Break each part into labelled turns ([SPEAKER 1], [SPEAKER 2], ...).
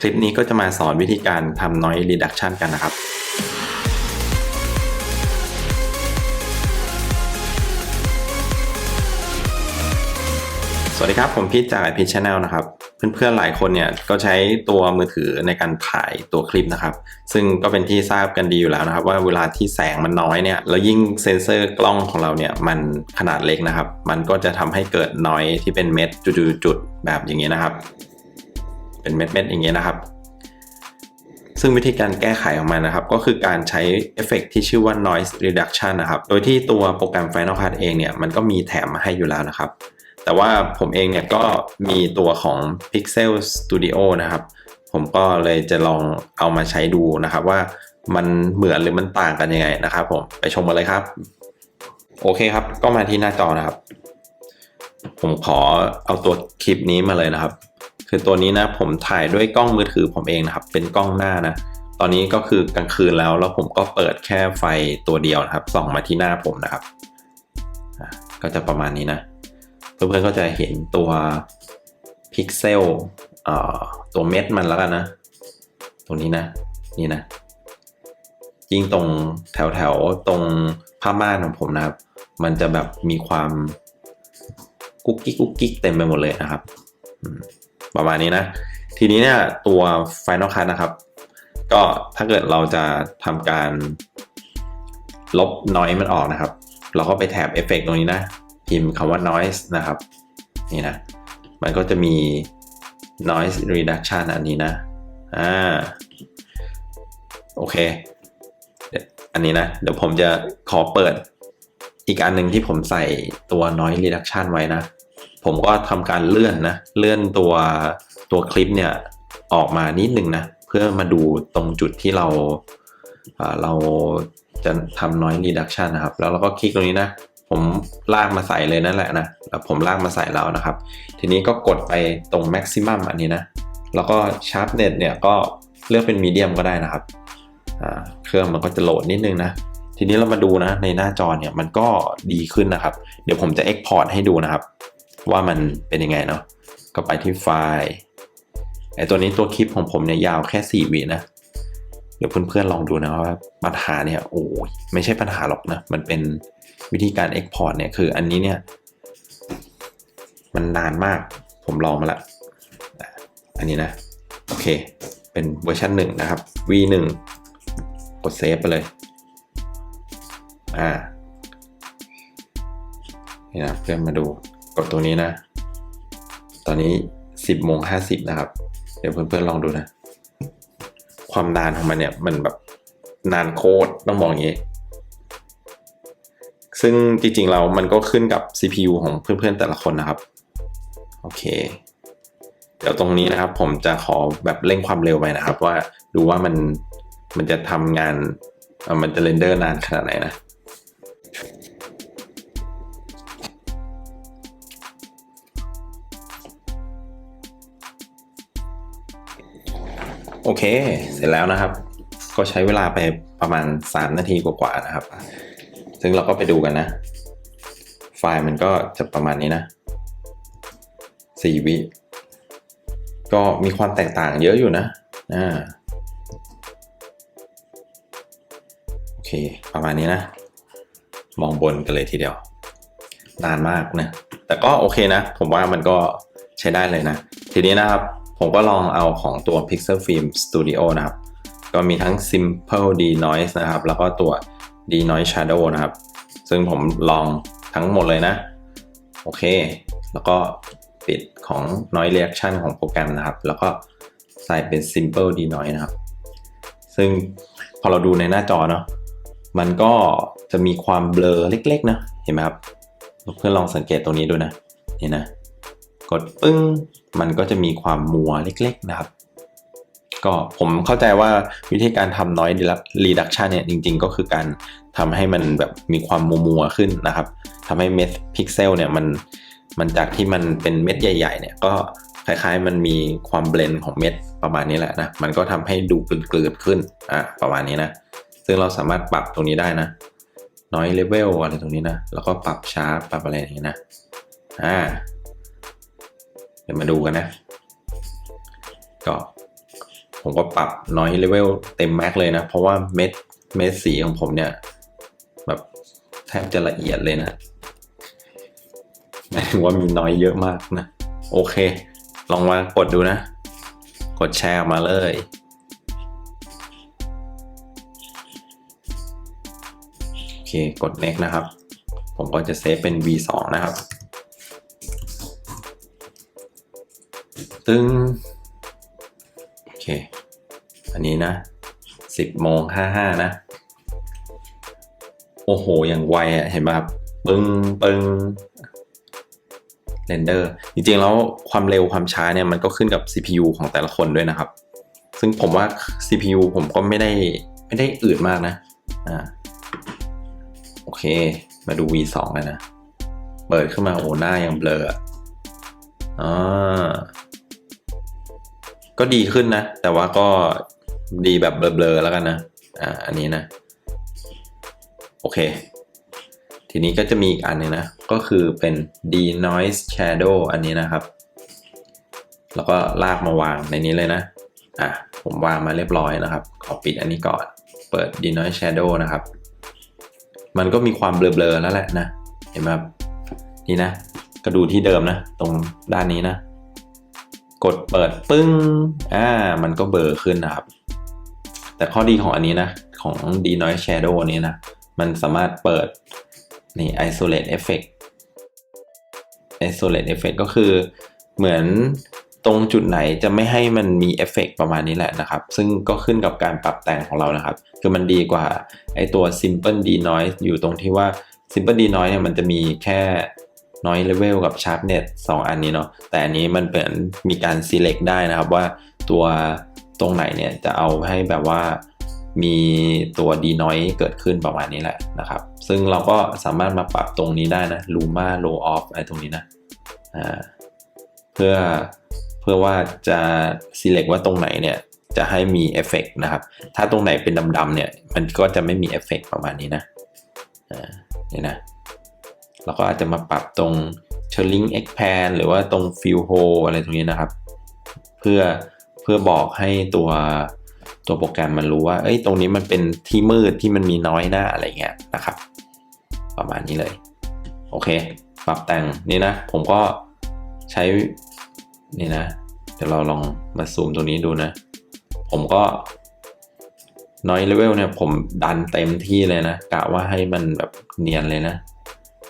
[SPEAKER 1] คลิปนี้ก็จะมาสอนวิธีการทำ noise reduction กันนะครับ สวัสดีครับ ผมพีทจากไอพีชแนลนะครับ เพื่อนๆหลายคนเนี่ยก็ใช้ตัวมือถือในการถ่ายตัวคลิปนะครับ ซึ่งก็เป็นที่ทราบกันดีอยู่แล้วนะครับ ว่าเวลาที่แสงมันน้อยเนี่ยแล้วยิ่งเซนเซอร์กล้องของเราเนี่ยมันขนาดเล็กนะครับ มันก็จะทำให้เกิดน้อยที่เป็นเม็ดจุดๆแบบอย่างนี้นะครับ เป็นเม็ดๆอย่างนี้ยนะครับ ซึ่งวิธีการแก้ไขของมันนะครับ ก็คือการใช้เอฟเฟกต์ที่ชื่อว่า noise reduction นะครับ โดยที่ตัวโปรแกรม Final Cut เองเนี่ยมันก็มีแถมมาให้อยู่แล้วนะครับ แต่ว่าผมเองเนี่ยก็มีตัวของ Pixel Studio นะครับ ผมก็เลยจะลองเอามาใช้ดูนะครับว่ามันเหมือนหรือมันต่างกันยังไงนะครับผมไปชมกันเลยครับ โอเคครับ ก็มาที่หน้าจอนะครับ ผมขอเอาตัวคลิปนี้มาเลยนะครับ คือตัวนี้นะผมถ่ายด้วยกล้องมือถือผมเองนะครับ เป็นกล้องหน้านะ ตอนนี้ก็คือกลางคืนแล้ว แล้วผมก็เปิดแค่ไฟตัวเดียวนะครับส่องมาที่หน้าผมนะครับ ก็จะประมาณนี้นะ เพื่อนๆก็จะเห็นตัวพิกเซลเอ่อตัวเม็ดมันแล้วกันนะ ตรงนี้นะ นี่นะ ยิ่งตรงแถวแถวๆตรงผ้าม่านของผมนะครับ มันจะแบบมีความกุ๊กกิ๊กกุ๊กกิ๊กเต็มไปหมดเลยนะครับ ประมาณนี้นะ ทีนี้เนี่ยตัว Final Cut นะครับ ก็ถ้าเกิดเราจะทำการลบ noise มันออกนะครับ เราก็ไปแถบเอฟเฟกตรงนี้นะ พิมพ์คำว่า noise นะครับ นี่นะ มันก็จะมี noise reduction อันนี้นะ อ่า โอเคเดี๋ยวอันนี้นะ เดี๋ยวผมจะขอเปิดอีกอันหนึ่งที่ผมใส่ตัว noise reduction ไว้นะ ผมก็ทำการเลื่อนนะ เลื่อนตัวตัวคลิปเนี่ยออกมานิดนึงนะ เพื่อมาดูตรงจุดที่เราเราจะทำ noise reduction นะครับ แล้วเราก็คลิกตรงนี้นะ ผมลากมาใส่เลยนั่นแหละนะแล้วผมลากมาใส่แล้วนะครับ ทีนี้ก็กดไปตรง maximum อันนี้นะ แล้วก็ sharpness เนี่ยก็เลือกเป็น medium ก็ได้นะครับเครื่องมันก็จะโหลดนิดนึงนะ ทีนี้เรามาดูนะในหน้าจอเนี่ยมันก็ดีขึ้นนะครับ เดี๋ยวผมจะ export ให้ดูนะครับ ว่ามันเป็นยังไงเนาะก็ไปที่ไฟล์ไอตัวนี้ตัวคลิปของผมเนี่ยยาวแค่ 4วินะ เดี๋ยวเพื่อนๆลองดูนะว่าปัญหาเนี่ยโอ้ยไม่ใช่ปัญหาหรอกนะ มันเป็นวิธีการ Export เนี่ยคืออันนี้เนี่ย มันนานมากผมลองมาละอะอันนี้นะ โอเค เป็นเวอร์ชันหนึ่งนะครับ v1 กดเซฟไปเลย อ่านี่นะเพื่อนมาดู กดตรงนี้นะ ตอนนี้10โมง50นะครับ เดี๋ยวเพื่อนๆลองดูนะ ความนานของมันเนี่ยมันแบบนานโคตรต้องบอกอย่างนี้ ซึ่งจริงๆเรามันก็ขึ้นกับ CPU ของเพื่อนๆแต่ละคนนะครับ โอเค เดี๋ยวตรงนี้นะครับ ผมจะขอแบบเร่งความเร็วไปนะครับ ว่าดูว่ามันมันจะทำงานมันจะเรนเดอร์นานขนาดไหนนะ โอเค เสร็จแล้วนะครับ ก็ใช้เวลาไปประมาณ 3 นาทีกว่าๆนะครับ ซึ่งเราก็ไปดูกันนะ ไฟล์มันก็จะประมาณนี้นะ 4 วิ ก็มีความแตกต่างเยอะอยู่นะอ่าโอเค ประมาณนี้นะ มองบนกันเลยทีเดียวนานมากนะ แต่ก็โอเคนะ ผมว่ามันก็ใช้ได้เลยนะ ทีนี้นะครับ ผมก็ลองเอาของตัว Pixel Film Studio นะครับ ก็มีทั้ง Simple Denoise นะครับ แล้วก็ตัว Denoise Shadow นะครับ ซึ่งผมลองทั้งหมดเลยนะ โอเค แล้วก็ปิดของ Noise Reaction ของโปรแกรมนะครับ แล้วก็ใส่เป็น Simple Denoise นะครับ ซึ่งพอเราดูในหน้าจอเนาะ มันก็จะมีความเบลอเล็กๆนะ เห็นไหมครับ เพื่อนลองสังเกตตรงนี้ดูนะ นี่นะ ดปึ้ง มันก็จะมีความมัวเล็ก ๆ นะครับ ก็ผมเข้าใจว่าวิธีการทำ noise reduction เนี่ยจริง ๆ ก็คือการทำให้มันแบบมีความมัวมัวๆขึ้นนะครับทำให้เม็ดพิกเซลเนี่ยมันมันจากที่มันเป็นเม็ดใหญ่ ๆ เนี่ยก็คล้ายๆ มันมีความเบลนด์ของเม็ดประมาณนี้แหละนะ มันก็ทำให้ดูกลืนๆขึ้น อะ ประมาณนี้นะ ซึ่งเราสามารถปรับตรงนี้ได้นะ noise level อะไรตรงนี้นะ แล้วก็ปรับชาร์ปปรับอะไรอย่างนี้นะ อ่า เดี๋ยวมาดูกันนะ ก็ผมก็ปรับน้อยเลเวลเต็มแม็กเลยนะ เพราะว่าเม็ดเม็ดสีของผมเนี่ย แบบแทบจะละเอียดเลยนะหมายถึงว่ามีน้อยเยอะมากนะ โอเค ลองมากดดูนะ กดแชร์มาเลยโอเคกด next นะครับ ผมก็จะเซฟเป็น v2 นะครับ ตึงโอเค อันนี้นะ 10โมง55 นะ โอ้โห อย่างไวอะ่ะเห็นไหมครับ ปึ้งปึ้งเรนเดอร์ จริงๆ แล้วความเร็วความช้าเนี่ย มันก็ขึ้นกับ CPU ของแต่ละคนด้วยนะครับ ซึ่งผมว่า CPU ผมก็ไม่ได้ ไม่ได้อืดมากนะ อ่า โอเค มาดู V2 กันนะ เปิดขึ้นมาโอ้หน้ายังเบลออ่า ก็ดีขึ้นนะ แต่ว่าก็ดีแบบเบลอๆแล้วกันนะ อ่า อันนี้นะ โอเค ทีนี้ก็จะมีอีกอันหนึงนะ ก็คือเป็น D Noise Shadow อันนี้นะครับ แล้วก็ลากมาวางในนี้เลยนะ อะ ผมวางมาเรียบร้อยนะครับ ขอปิดอันนี้ก่อน เปิด D Noise Shadow นะครับ มันก็มีความเบลอๆแล้วแหละนะ เห็นไหมครับ นี่นะ ก็ดูที่เดิมนะ ตรงด้านนี้นะ กดเปิดปึ้งอ่ามันก็เบลอขึ้นนะครับ แต่ข้อดีของอันนี้นะ ของ D Noise Shadow นนี้นะ มันสามารถเปิดนี่ isolate effect isolate effect ก็คือเหมือนตรงจุดไหนจะไม่ให้มันมีเอฟเฟกประมาณนี้แหละนะครับ ซึ่งก็ขึ้นกับการปรับแต่งของเรานะครับ คือมันดีกว่าไอตัว simple d noise อยู่ตรงที่ว่า simple d noise เนี่ยมันจะมีแค่ noise level กับ sharpness 2 อันนี้เนาะแต่อันนี้มันเป็นมีการ select ได้นะครับว่าตัวตรงไหนเนี่ยจะเอาให้แบบว่ามีตัว d noise เกิดขึ้นประมาณนี้แหละนะครับ ซึ่งเราก็สามารถมาปรับตรงนี้ได้นะ luma low off อะไรตรงนี้นะอ่าเพื่อเพื่อว่าจะ select ว่าตรงไหนเนี่ยจะให้มีเอฟเฟกนะครับ ถ้าตรงไหนเป็นดำๆเนี่ย มันก็จะไม่มีเอฟเฟกประมาณนี้นะ อ่า นี่นะ เราก็อาจจะมาปรับตรง c h i l l i n g expand หรือว่าตรง fill hole อะไรตรงนี้นะครับ เพื่อเพื่อบอกให้ตัวตัวโปรแกรมมันรู้ว่า เอ้ย ตรงนี้มันเป็นที่มืดที่มันมีน้อยหน้าอะไรเงี้ยนะครับ ประมาณนี้เลย โอเค ปรับแต่งนี่นะ ผมก็ใช้ นี่นะ เดี๋ยวเราลองมาซูมตัวนี้ดูนะ ผมก็น้อยเลเวลเนี่ยผมดันเต็มที่เลยนะ กะว่าให้มันแบบเนียนเลยนะ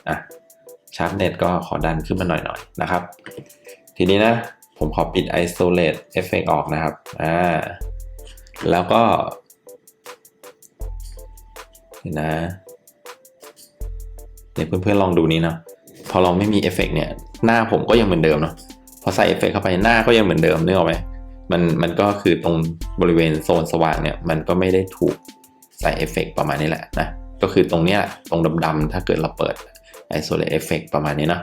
[SPEAKER 1] อะชาร์ปเน็ตก็ขอดันขึ้นมาหน่อยๆนนะครับ ทีนี้นะ ผมขอปิด isolate effect ออกนะครับอ่าแล้วก็นี่นะเดี๋ยวเพื่อนๆลองดูนี้เนาะพอเราไม่มีเอฟเฟกเนี่ย หน้าผมก็ยังเหมือนเดิมเนาะพอใส่เอฟเฟกเข้าไปหน้าก็ยังเหมือนเดิมนึกออกไหมมันมันก็คือตรงบริเวณโซนสว่างเนี่ย มันก็ไม่ได้ถูกใส่เอฟเฟกประมาณนี้แหละนะก็คือตรงเนี้ยตรงดำๆถ้าเกิดเราเปิด isolate effect ประมาณนี้นะ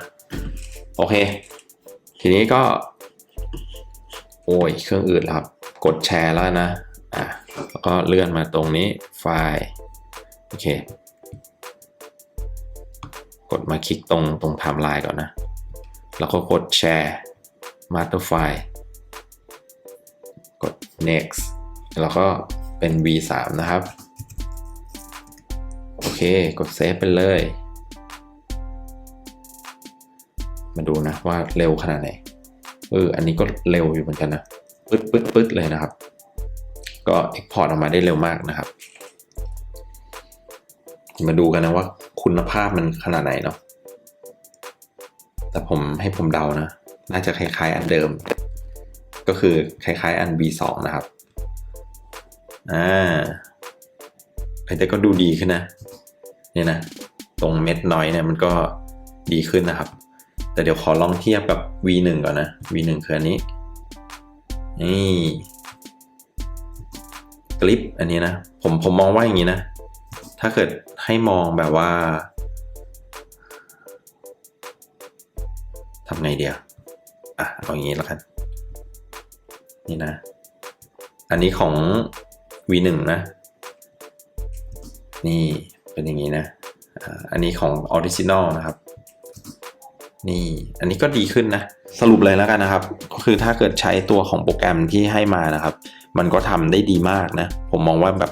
[SPEAKER 1] โอเค ทีนี้ก็ โอ้ย เครื่องอื่นครับ กดแชร์แล้วนะ อะแล้วก็เลื่อนมาตรงนี้ไฟล์ โอเค กดมาคลิกตรงตรงไทม์ไลน์ก่อนนะ แล้วก็กดแชร์ master file กด next แล้วก็เป็น v3 นะครับ โอเค กดเซฟไปเลย มาดูนะว่าเร็วขนาดไหน เออ อันนี้ก็เร็วอยู่เหมือนกันนะปึ๊ดปึ๊ดปึ๊ดเลยนะครับ ก็ Export ออกมาได้เร็วมากนะครับ มาดูกันนะว่าคุณภาพมันขนาดไหนเนาะ แต่ผมให้ผมเดานะ น่าจะคล้ายๆอันเดิม ก็คือคล้ายๆอัน V2 นะครับ อ่าแต่ก็ดูดีขึ้นนะ เนี่ยนะ ตรงเม็ดน้อยเนี่ยมันก็ดีขึ้นนะครับ แต่เดี๋ยวขอลองเทียบกับ V1 ก่อนนะ V1 คืออันนี้ นี่กลิปอันนี้นะ ผมผมมองว่าอย่างนี้นะ ถ้าเกิดให้มองแบบว่าทำไงเดียวอะเอาอย่างนี้แล้วกัน นี่นะ อันนี้ของ V1 นะ นี่เป็นอย่างนี้นะ อันนี้ของออริจินอลนะครับ นี่อันนี้ก็ดีขึ้นนะ สรุปเลยแล้วกันนะครับ ก็คือถ้าเกิดใช้ตัวของโปรแกรมที่ให้มานะครับ มันก็ทำได้ดีมากนะ ผมมองว่าแบบ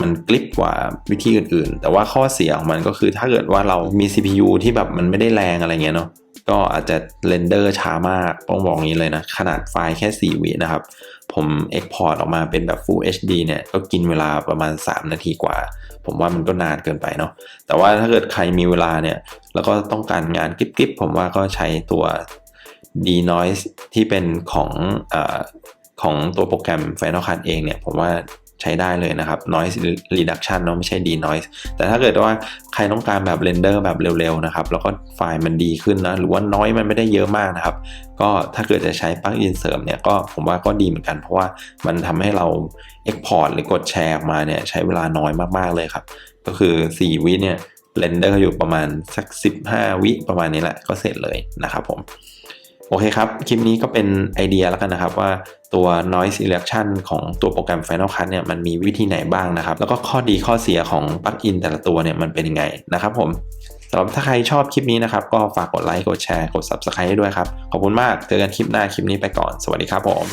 [SPEAKER 1] มันกลิปกว่าวิธีอื่นๆ แต่ว่าข้อเสียของมันก็คือถ้าเกิดว่าเรามี CPU ที่แบบมันไม่ได้แรงอะไรเงี้ยเนาะ ก็อาจจะเรนเดอร์ช้ามาก ต้องบอกอย่างนี้เลยนะ ขนาดไฟล์แค่ 4 วินะครับ ผม Export ออกมาเป็นแบบ Full HD เนี่ย ก็กินเวลาประมาณ 3 นาทีกว่า ผมว่ามันก็นานเกินไปเนาะ แต่ว่าถ้าเกิดใครมีเวลาเนี่ย แล้วก็ต้องการงานกริบๆ ผมว่าก็ใช้ตัว D Noise ที่เป็นของอของตัวโปรแกรม Final Cut เองเนี่ย ผมว่า ใช้ได้เลยนะครับ noise reduction เนาะไม่ใช่ d noise แต่ถ้าเกิดว่าใครต้องการแบบเรนเดอร์แบบเร็วๆนะครับแล้วก็ไฟล์มันดีขึ้นนะหรือว่าน้อยมันไม่ได้เยอะมากนะครับ ก็ถ้าเกิดจะใช้ปลั๊กอินเสริมเนี่ยก็ผมว่าก็ดีเหมือนกัน เพราะว่ามันทำให้เรา Export หรือกดแชร์ออกมาเนี่ยใช้เวลาน้อยมากๆเลยครับ ก็คือ 4 วิเนี่ยเรนเดอร์อยู่ประมาณสัก 15 วิประมาณนี้แหละก็เสร็จเลยนะครับผม โอเคครับ คลิปนี้ก็เป็นไอเดียแล้วกันนะครับว่าตัว noise reduction ของตัวโปรแกรม Final Cut เนี่ยมันมีวิธีไหนบ้างนะครับ แล้วก็ข้อดีข้อเสียของปลั๊กอินแต่ละตัวเนี่ยมันเป็นยังไงนะครับผมสำหรับถ้าใครชอบคลิปนี้นะครับ ก็ฝากกดไลค์กดแชร์กด Subscribe ให้ด้วยครับ ขอบคุณมากเจอกันคลิปหน้าคลิปนี้ไปก่อน สวัสดีครับผม